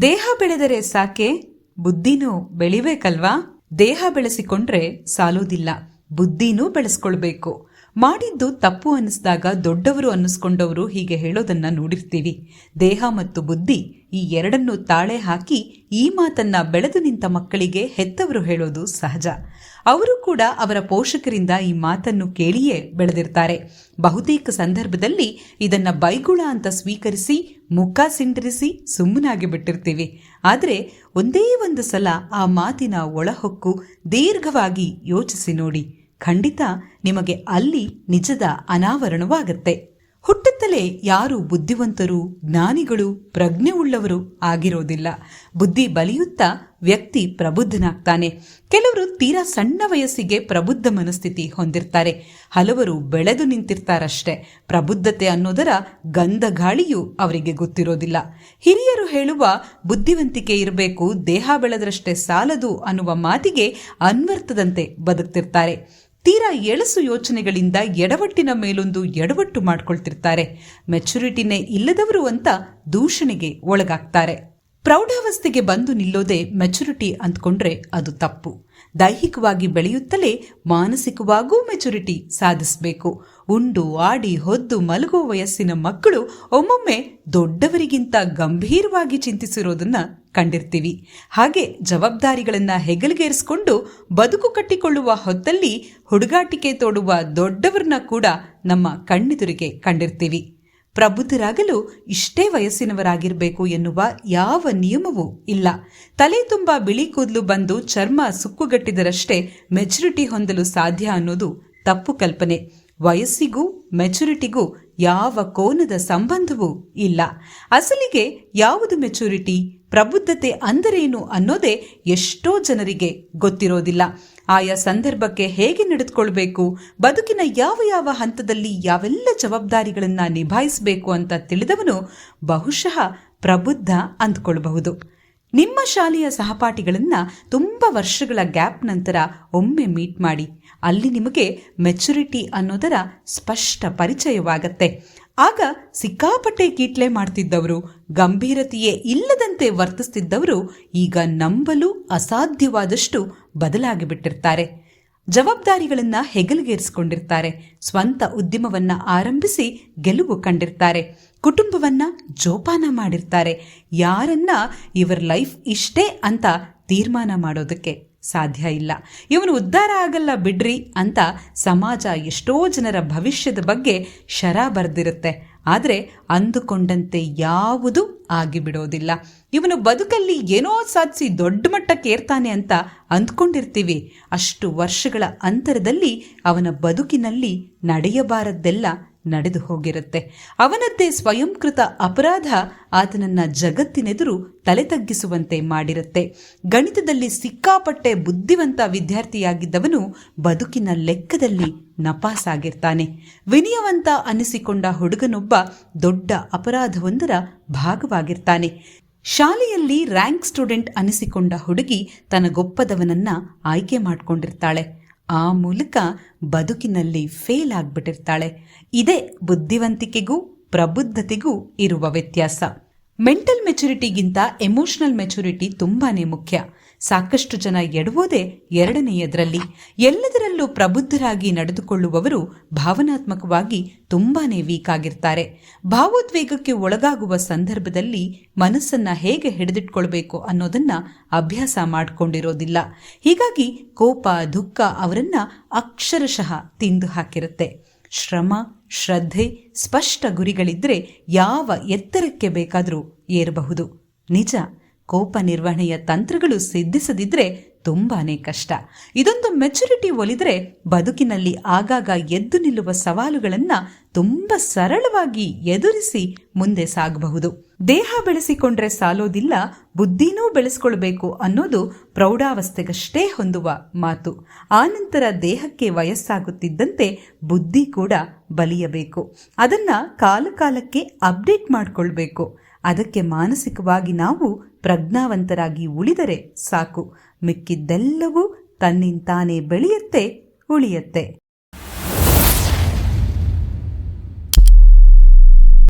ದೇಹ ಬೆಳೆದರೆ ಸಾಕೆ ಬುದ್ಧಿನೂ ಬೆಳಿಬೇಕಲ್ವಾ? ದೇಹ ಬೆಳೆಸಿಕೊಂಡ್ರೆ ಸಾಲೋದಿಲ್ಲ ಬುದ್ಧಿನೂ ಬೆಳೆಸ್ಕೊಳ್ಬೇಕು. ಮಾಡಿದ್ದು ತಪ್ಪು ಅನ್ನಿಸಿದಾಗ ದೊಡ್ಡವರು ಅನ್ನಿಸ್ಕೊಂಡವರು ಹೀಗೆ ಹೇಳೋದನ್ನ ನೋಡಿರ್ತೀವಿ. ದೇಹ ಮತ್ತು ಬುದ್ಧಿ ಈ ಎರಡನ್ನೂ ತಾಳೆ ಹಾಕಿ ಈ ಮಾತನ್ನ ಬೆಳೆದು ನಿಂತ ಮಕ್ಕಳಿಗೆ ಹೆತ್ತವರು ಹೇಳೋದು ಸಹಜ. ಅವರು ಕೂಡ ಅವರ ಪೋಷಕರಿಂದ ಈ ಮಾತನ್ನು ಕೇಳಿಯೇ ಬೆಳೆದಿರ್ತಾರೆ. ಬಹುತೇಕ ಸಂದರ್ಭದಲ್ಲಿ ಇದನ್ನ ಬೈಗುಳ ಅಂತ ಸ್ವೀಕರಿಸಿ, ಮುಖ ಸಿಂಡರಿಸಿ ಸುಮ್ಮನಾಗಿ ಬಿಟ್ಟಿರ್ತೀವಿ. ಆದರೆ ಒಂದೇ ಒಂದು ಸಲ ಆ ಮಾತಿನ ಒಳಹೊಕ್ಕು ದೀರ್ಘವಾಗಿ ಯೋಚಿಸಿ ನೋಡಿ. ಖಂಡಿತ ನಿಮಗೆ ಅಲ್ಲಿ ನಿಜದ ಅನಾವರಣವಾಗತ್ತೆ. ಹುಟ್ಟುತ್ತಲೇ ಯಾರು ಬುದ್ಧಿವಂತರು, ಜ್ಞಾನಿಗಳು ಪ್ರಜ್ಞೆ ಉಳ್ಳವರು ಆಗಿರೋದಿಲ್ಲ. ಬುದ್ಧಿ ಬಲಿಯುತ್ತಾ ವ್ಯಕ್ತಿ ಪ್ರಬುದ್ಧನಾಗ್ತಾನೆ. ಕೆಲವರು ತೀರಾ ಸಣ್ಣ ವಯಸ್ಸಿಗೆ ಪ್ರಬುದ್ಧ ಮನಸ್ಥಿತಿ ಹೊಂದಿರ್ತಾರೆ. ಹಲವರು ಬೆಳೆದು ನಿಂತಿರ್ತಾರಷ್ಟೇ. ಪ್ರಬುದ್ಧತೆ ಅನ್ನೋದರ ಗಂಧ ಗಾಳಿಯು ಅವರಿಗೆ ಗೊತ್ತಿರೋದಿಲ್ಲ. ಹಿರಿಯರು ಹೇಳುವ ಬುದ್ಧಿವಂತಿಕೆ ಇರಬೇಕು, ದೇಹ ಬೆಳೆದರಷ್ಟೇ ಸಾಲದು ಅನ್ನುವ ಮಾತಿಗೆ ಅನ್ವರ್ಥದಂತೆ ಬದುಕ್ತಿರ್ತಾರೆ. ತೀರಾ ಎಳಸು ಯೋಚನೆಗಳಿಂದ ಎಡವಟ್ಟಿನ ಮೇಲೊಂದು ಎಡವಟ್ಟು ಮಾಡ್ಕೊಳ್ತಿರ್ತಾರೆ. ಮೆಚುರಿಟಿನೇ ಇಲ್ಲದವರು ಅಂತ ದೂಷಣೆಗೆ ಒಳಗಾಗ್ತಾರೆ. ಪ್ರೌಢಾವಸ್ಥೆಗೆ ಬಂದು ನಿಲ್ಲೋದೇ ಮೆಚುರಿಟಿ ಅಂದ್ಕೊಂಡ್ರೆ ಅದು ತಪ್ಪು. ದೈಹಿಕವಾಗಿ ಬೆಳೆಯುತ್ತಲೇ ಮಾನಸಿಕವಾಗೂ ಮೆಚುರಿಟಿ ಸಾಧಿಸಬೇಕು. ಉಂಡು, ಆಡಿ, ಹೊದ್ದು, ಮಲಗುವ ವಯಸ್ಸಿನ ಮಕ್ಕಳು ಒಮ್ಮೊಮ್ಮೆ ದೊಡ್ಡವರಿಗಿಂತ ಗಂಭೀರವಾಗಿ ಚಿಂತಿಸಿರೋದನ್ನ ಕಂಡಿರ್ತೀವಿ. ಹಾಗೆ ಜವಾಬ್ದಾರಿಗಳನ್ನ ಹೆಗಲಿಗೇರಿಸಿಕೊಂಡು ಬದುಕು ಕಟ್ಟಿಕೊಳ್ಳುವ ಹೊತ್ತಲ್ಲಿ ಹುಡುಗಾಟಿಕೆ ತೋಡುವ ದೊಡ್ಡವರನ್ನ ಕೂಡ ನಮ್ಮ ಕಣ್ಣೆದುರಿಗೆ ಕಂಡಿರ್ತೀವಿ. ಪ್ರಬುದ್ಧರಾಗಲು ಇಷ್ಟೇ ವಯಸ್ಸಿನವರಾಗಿರಬೇಕು ಎನ್ನುವ ಯಾವ ನಿಯಮವೂ ಇಲ್ಲ. ತಲೆ ತುಂಬ ಬಿಳಿ ಕೂದಲು ಬಂದು ಚರ್ಮ ಸುಕ್ಕುಗಟ್ಟಿದರಷ್ಟೇ ಮೆಚುರಿಟಿ ಹೊಂದಲು ಸಾಧ್ಯ ಅನ್ನೋದು ತಪ್ಪು ಕಲ್ಪನೆ. ವಯಸ್ಸಿಗೂ ಮೆಚುರಿಟಿಗೂ ಯಾವ ಕೋನದ ಸಂಬಂಧವೂ ಇಲ್ಲ. ಅಸಲಿಗೆ ಯಾವುದು ಮೆಚುರಿಟಿ ಪ್ರಬುದ್ಧತೆ ಅಂದರೇನು ಅನ್ನೋದೇ ಎಷ್ಟೋ ಜನರಿಗೆ ಗೊತ್ತಿರೋದಿಲ್ಲ. ಆಯಾ ಸಂದರ್ಭಕ್ಕೆ ಹೇಗೆ ನಡೆದುಕೊಳ್ಬೇಕು? ಬದುಕಿನ ಯಾವ ಯಾವ ಹಂತದಲ್ಲಿ ಯಾವೆಲ್ಲ ಜವಾಬ್ದಾರಿಗಳನ್ನು ನಿಭಾಯಿಸಬೇಕು ಅಂತ ತಿಳಿದವನು ಬಹುಶಃ ಪ್ರಬುದ್ಧ ಅಂದ್ಕೊಳ್ಬಹುದು. ನಿಮ್ಮ ಶಾಲೆಯ ಸಹಪಾಠಿಗಳನ್ನು ತುಂಬ ವರ್ಷಗಳ ಗ್ಯಾಪ್ ನಂತರ ಒಮ್ಮೆ ಮೀಟ್ ಮಾಡಿ. ಅಲ್ಲಿ ನಿಮಗೆ ಮೆಚುರಿಟಿ ಅನ್ನೋದರ ಸ್ಪಷ್ಟ ಪರಿಚಯವಾಗತ್ತೆ. ಆಗ ಸಿಕ್ಕಾಪಟ್ಟೆ ಕೀಟ್ಲೆ ಮಾಡ್ತಿದ್ದವರು, ಗಂಭೀರತೆಯೇ ಇಲ್ಲದಂತೆ ವರ್ತಿಸ್ತಿದ್ದವರು ಈಗ ನಂಬಲು ಅಸಾಧ್ಯವಾದಷ್ಟು ಬದಲಾಗಿ ಬಿಟ್ಟಿರ್ತಾರೆ ಜವಾಬ್ದಾರಿಗಳನ್ನ ಹೆಗಲಿಗೇರಿಸಿಕೊಂಡಿರ್ತಾರೆ. ಸ್ವಂತ ಉದ್ಯಮವನ್ನ ಆರಂಭಿಸಿ ಗೆಲುವು ಕಂಡಿರ್ತಾರೆ. ಕುಟುಂಬವನ್ನ ಜೋಪಾನ ಮಾಡಿರ್ತಾರೆ. ಯಾರನ್ನ ಇವರ ಲೈಫ್ ಇಷ್ಟೇ ಅಂತ ತೀರ್ಮಾನ ಮಾಡೋದಕ್ಕೆ ಸಾಧ್ಯ ಇಲ್ಲ. ಇವನು ಉದ್ಧಾರ ಆಗಲ್ಲ ಬಿಡ್ರಿ ಅಂತ ಸಮಾಜ ಎಷ್ಟೋ ಜನರ ಭವಿಷ್ಯದ ಬಗ್ಗೆ ಶರ ಬರೆದಿರುತ್ತೆ. ಆದರೆ ಅಂದುಕೊಂಡಂತೆ ಯಾವುದೂ ಆಗಿಬಿಡೋದಿಲ್ಲ. ಇವನು ಬದುಕಲ್ಲಿ ಏನೋ ಸಾಧಿಸಿ ದೊಡ್ಡ ಮಟ್ಟಕ್ಕೆ ಏರ್ತಾನೆ ಅಂತ ಅಂದ್ಕೊಂಡಿರ್ತೀವಿ. ಅಷ್ಟು ವರ್ಷಗಳ ಅಂತರದಲ್ಲಿ ಅವನ ಬದುಕಿನಲ್ಲಿ ನಡೆಯಬಾರದ್ದೆಲ್ಲ ನಡೆದು ಹೋಗಿರುತ್ತೆ. ಅವನದ್ದೇ ಸ್ವಯಂಕೃತ ಅಪರಾಧ ಆತನನ್ನ ಜಗತ್ತಿನೆದುರು ತಲೆ ತಗ್ಗಿಸುವಂತೆ ಮಾಡಿರುತ್ತೆ. ಗಣಿತದಲ್ಲಿ ಸಿಕ್ಕಾಪಟ್ಟೆ ಬುದ್ಧಿವಂತ ವಿದ್ಯಾರ್ಥಿಯಾಗಿದ್ದವನು ಬದುಕಿನ ಲೆಕ್ಕದಲ್ಲಿ ನಪಾಸಾಗಿರ್ತಾನೆ. ವಿನಯವಂತ ಅನಿಸಿಕೊಂಡ ಹುಡುಗನೊಬ್ಬ ದೊಡ್ಡ ಅಪರಾಧವೊಂದರ ಭಾಗವಾಗಿರ್ತಾನೆ. ಶಾಲೆಯಲ್ಲಿ ರ್ಯಾಂಕ್ ಸ್ಟೂಡೆಂಟ್ ಅನಿಸಿಕೊಂಡ ಹುಡುಗಿ ತನಗೊಪ್ಪದವನನ್ನ ಆಯ್ಕೆ ಮಾಡ್ಕೊಂಡಿರ್ತಾಳೆ. ಆ ಮೂಲಕ ಬದುಕಿನಲ್ಲಿ ಫೇಲ್ ಆಗ್ಬಿಟ್ಟಿರ್ತಾಳೆ. ಇದೇ ಬುದ್ಧಿವಂತಿಕೆಗೂ ಪ್ರಬುದ್ಧತೆಗೂ ಇರುವ ವ್ಯತ್ಯಾಸ. ಮೆಂಟಲ್ ಮೆಚುರಿಟಿಗಿಂತ ಎಮೋಷನಲ್ ಮೆಚುರಿಟಿ ತುಂಬಾನೇ ಮುಖ್ಯ. ಸಾಕಷ್ಟು ಜನ ಎಡುವುದೇ ಎರಡನೆಯದರಲ್ಲಿ. ಎಲ್ಲದರಲ್ಲೂ ಪ್ರಬುದ್ಧರಾಗಿ ನಡೆದುಕೊಳ್ಳುವವರು ಭಾವನಾತ್ಮಕವಾಗಿ ತುಂಬಾನೇ ವೀಕ್ ಆಗಿರ್ತಾರೆ. ಭಾವೋದ್ವೇಗಕ್ಕೆ ಒಳಗಾಗುವ ಸಂದರ್ಭದಲ್ಲಿ ಮನಸ್ಸನ್ನ ಹೇಗೆ ಹಿಡಿದಿಟ್ಕೊಳ್ಬೇಕು ಅನ್ನೋದನ್ನ ಅಭ್ಯಾಸ ಮಾಡಿಕೊಂಡಿರೋದಿಲ್ಲ. ಹೀಗಾಗಿ ಕೋಪ, ದುಃಖ ಅವರನ್ನ ಅಕ್ಷರಶಃ ತಿಂದು ಹಾಕಿರುತ್ತೆ. ಶ್ರಮ, ಶ್ರದ್ಧೆ, ಸ್ಪಷ್ಟ ಗುರಿಗಳಿದ್ರೆ ಯಾವ ಎತ್ತರಕ್ಕೆ ಬೇಕಾದರೂ ಏರಬಹುದು. ನಿಜ? ಕೋಪ ನಿರ್ವಹಣೆಯ ತಂತ್ರಗಳು ಸಿದ್ಧಿಸದಿದ್ರೆ ತುಂಬಾನೇ ಕಷ್ಟ. ಇದೊಂದು ಮೆಚುರಿಟಿ ಒಲಿದ್ರೆ ಬದುಕಿನಲ್ಲಿ ಆಗಾಗ ಎದ್ದು ನಿಲ್ಲುವ ಸವಾಲುಗಳನ್ನ ತುಂಬ ಸರಳವಾಗಿ ಎದುರಿಸಿ ಮುಂದೆ ಸಾಗಬಹುದು. ದೇಹ ಬೆಳೆಸಿಕೊಂಡ್ರೆ ಸಾಲೋದಿಲ್ಲ, ಬುದ್ಧಿನೂ ಬೆಳೆಸ್ಕೊಳ್ಬೇಕು ಅನ್ನೋದು ಪ್ರೌಢಾವಸ್ಥೆಗಷ್ಟೇ ಹೊಂದುವ ಮಾತು. ಆನಂತರ ದೇಹಕ್ಕೆ ವಯಸ್ಸಾಗುತ್ತಿದ್ದಂತೆ ಬುದ್ಧಿ ಕೂಡ ಬಲಿಯಬೇಕು. ಅದನ್ನ ಕಾಲಕಾಲಕ್ಕೆ ಅಪ್ಡೇಟ್ ಮಾಡಿಕೊಳ್ಬೇಕು. ಅದಕ್ಕೆ ಮಾನಸಿಕವಾಗಿ ನಾವು ಪ್ರಜ್ಞಾವಂತರಾಗಿ ಉಳಿದರೆ ಸಾಕು. ಮಿಕ್ಕಿದ್ದೆಲ್ಲವೂ ತನ್ನಿಂತಾನೇ ಬೆಳೆಯುತ್ತೆ ಉಳಿಯುತ್ತೆ.